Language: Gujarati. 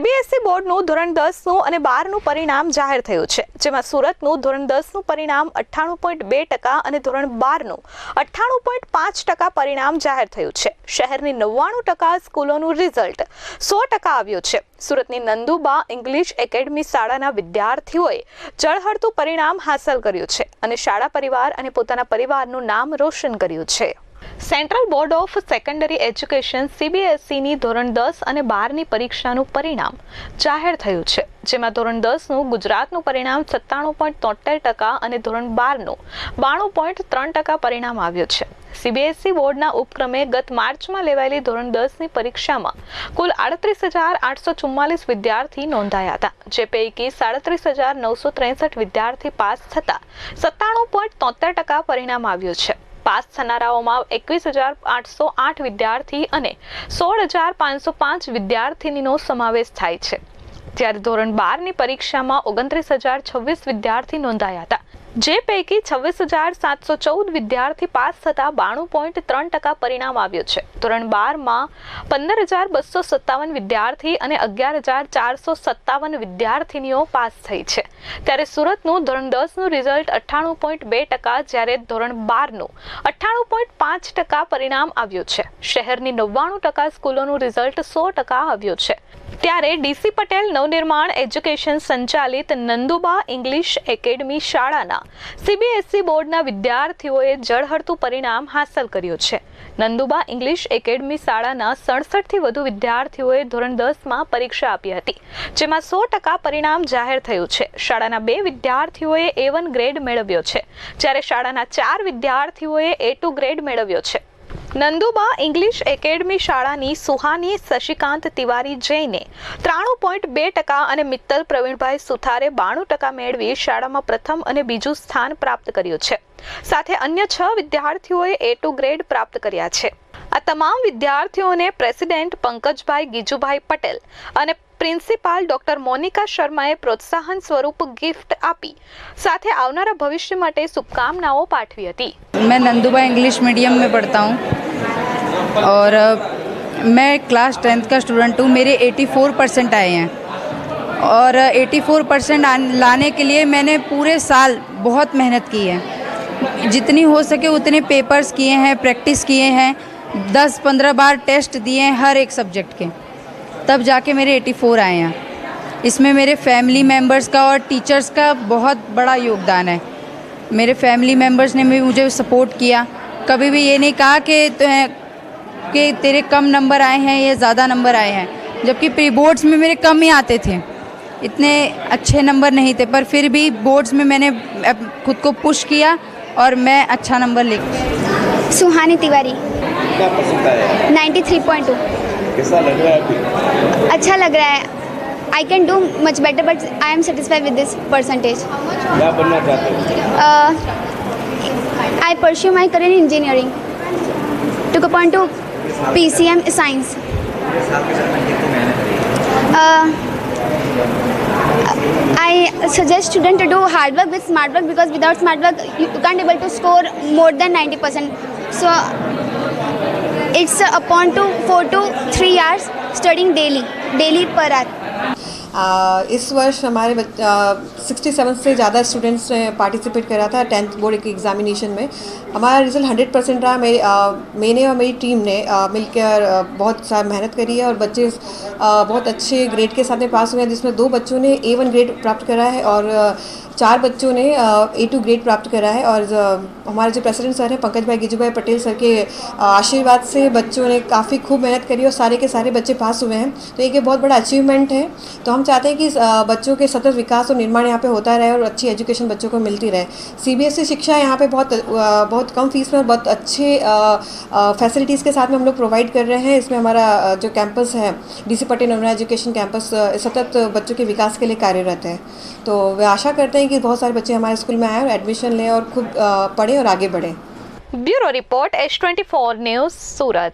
સીબીએસઈ બોર્ડનું ધોરણ દસનું અને બારનું પરિણામ જાહેર થયું છે, જેમાં સુરતનું ધોરણ દસનું પરિણામ અઠ્ઠાણું પોઈન્ટ બે ટકા અને ધોરણ બારનું અઠ્ઠાણું પોઈન્ટ પાંચ ટકા પરિણામ જાહેર થયું છે. શહેરની નવ્વાણું ટકા સ્કૂલોનું રિઝલ્ટ સો ટકા આવ્યું છે. સુરતની નંદુબા ઇંગ્લિશ એકેડમી શાળાના વિદ્યાર્થીઓએ ચળહળતું પરિણામ હાંસલ કર્યું છે અને શાળા પરિવાર અને પોતાના પરિવારનું નામ રોશન કર્યું છે. Central board of secondary education સીબીએસઈની ધોરણ દસ અને બારની પરીક્ષાનું પરિણામ જાહેર થયું છે, જેમાં ધોરણ દસનું ગુજરાતનું પરિણામ સત્તાણું પોઈન્ટ તોતેર ટકા અને ધોરણ બારનું બાણું પોઈન્ટ ત્રણ ટકા પરિણામ આવ્યું છે. સીબીએસઈ બોર્ડના ઉપક્રમે ગત માર્ચમાં લેવાયેલી ધોરણ દસની પરીક્ષામાં કુલ આડત્રીસ હજાર આઠસો ચુમ્માલીસ વિદ્યાર્થી નોંધાયા હતા, જે પૈકી સાડત્રીસ હજાર નવસો ત્રેસઠ વિદ્યાર્થી પાસ થતા સત્તાણું પોઈન્ટ તોતેર ટકા પરિણામ આવ્યું છે. પાસ થનારાઓમાં એકવીસ હજાર આઠસો આઠ વિદ્યાર્થી અને સોળ હજાર પાંચસો પાંચ વિદ્યાર્થીનીનો સમાવેશ થાય છે. જ્યારે ધોરણ બારની પરીક્ષામાં ઓગણત્રીસ હજાર છવ્વીસ વિદ્યાર્થી નોંધાયા હતા. જે પૈકી છવ્વીસ હજાર સાતસો ચૌદ વિદ્યાર્થી પાસ થતા બાણું પોઈન્ટ ત્રણ ટકા પરિણામ આવ્યું છે. ધોરણ બારમાં પંદર હજાર બસો સત્તાવન વિદ્યાર્થી અને અગિયાર હજાર ચારસો સત્તાવન વિદ્યાર્થીનીઓ પાસ થઈ છે. ત્યારે સુરતનું ધોરણ દસનું રિઝલ્ટ અઠ્ઠાણું પોઈન્ટ બે ટકા, જ્યારે ધોરણ બારનું અઠ્ઠાણું પોઈન્ટ પાંચ ટકા પરિણામ આવ્યું છે. શહેરની નવ્વાણું ટકા સ્કૂલોનું રિઝલ્ટ સો ટકા આવ્યું છે. ત્યારે ડીસી પટેલ નવનિર્માણ એજ્યુકેશન સંચાલિત નંદુબા ઇંગ્લિશ એકેડમી શાળાના સીબીએસઈ બોર્ડના વિદ્યાર્થીઓએ જળહળતું પરિણામ હાંસલ કર્યું છે. નંદુબા ઇંગ્લિશ એકેડમી શાળાના સડસઠથી વધુ વિદ્યાર્થીઓએ ધોરણ દસમાં પરીક્ષા આપી હતી, જેમાં સો ટકા પરિણામ જાહેર થયું છે. શાળાના બે વિદ્યાર્થીઓએ એ વન ગ્રેડ મેળવ્યો છે, જ્યારે શાળાના ચાર વિદ્યાર્થીઓએ એ ટુ ગ્રેડ મેળવ્યો છે. નંદુબા ઇંગ્લિશ એકેડમી શાળાની સુહાની શશિકાંત તિવારી જૈને ત્રાણું પોઈન્ટ બે ટકા અને મિત્તલ પ્રવીણભાઈ સુથારે બાણું ટકા મેળવી શાળામાં પ્રથમ અને બીજું સ્થાન પ્રાપ્ત કર્યું છે. સાથે અન્ય છ વિદ્યાર્થીઓએ એ ટુ ગ્રેડ પ્રાપ્ત કર્યા છે. આ તમામ વિદ્યાર્થીઓને પ્રેસિડેન્ટ પંકજભાઈ ગીજુભાઈ પટેલ અને પ્રિન્સિપાલ ડોક્ટર મોનિકા શર્માએ પ્રોત્સાહન સ્વરૂપ ગિફ્ટ આપી સાથે આવનારા ભવિષ્ય માટે શુભકામનાઓ પાઠવી હતી मैं नंदुबा इंग्लिश मीडियम में पढ़ता हूँ और अ, मैं क्लास टेंथ का स्टूडेंट हूँ मेरे 84 परसेंट आए हैं और अ, 84 परसेंट लाने के लिए मैंने पूरे साल बहुत मेहनत की है जितनी हो सके उतने पेपर्स किए हैं प्रैक्टिस किए हैं 10-15 बार टेस्ट दिए हैं हर एक सब्जेक्ट के तब जाके मेरे 84 आए हैं। इसमें मेरे फैमिली मेंबर्स का और टीचर्स का बहुत बड़ा योगदान है। मेरे फैमिली मेंबर्स ने भी मुझे सपोर्ट किया। कभी भी ये नहीं कहा कि तो- कि तेरे कम नंबर आए हैं या ज़्यादा नंबर आए हैं। जबकि प्री बोर्ड्स में मेरे कम ही आते थे। इतने अच्छे नंबर नहीं थे पर फिर भी बोर्ड्स में मैंने खुद को पुश किया और मैं अच्छा नंबर ले Suhani Tiwari. Ninety three point 93.2 कैसा लग रहा है अभी अच्छा लग रहा है I can do much better but I am satisfied with this percentage क्या बनना चाहते हो I pursue my career in engineering two point two P C M science I suggest student to do hard work with smart work because without smart work you can't able to score more than 90%. So it's upon to 4 to 3 hours studying daily, daily per hour. इस वर्ष हमारे सिक्सटी सेवन से ज़्यादा स्टूडेंट्स ने पार्टिसिपेट करा था टेंथ बोर्ड के एग्जामिनेशन में। हमारा रिज़ल्ट हंड्रेड परसेंट रहा। मेरे मैंने और मेरी टीम ने मिलकर बहुत सारा मेहनत करी है और बच्चे बहुत अच्छे ग्रेड के साथ में पास हुए हैं, जिसमें दो बच्चों ने ए वन ग्रेड प्राप्त करा है और चार बच्चों ने ए टू ग्रेड प्राप्त करा है। और हमारे जो प्रेसिडेंट सर हैं, पंकज भाई गिजू पटेल सर के आशीर्वाद से बच्चों ने काफ़ी खूब मेहनत करी और सारे के सारे बच्चे पास हुए हैं। तो एक बहुत बड़ा अचीवमेंट है। तो हम हम चाहते हैं कि बच्चों के सतत विकास और निर्माण यहाँ पे होता रहे और अच्छी एजुकेशन बच्चों को मिलती रहे। सीबीएसई शिक्षा यहाँ पे बहुत बहुत कम फ़ीस में और बहुत अच्छे फैसिलिटीज़ के साथ में हम लोग प्रोवाइड कर रहे हैं। इसमें हमारा जो कैंपस है DC Patel Namra education campus सतत बच्चों के विकास के लिए कार्यरत है। तो वे आशा करते हैं कि बहुत सारे बच्चे हमारे स्कूल में आए और एडमिशन लें और खुद पढ़ें और आगे बढ़ें। Bureau report H twenty four news, Surat.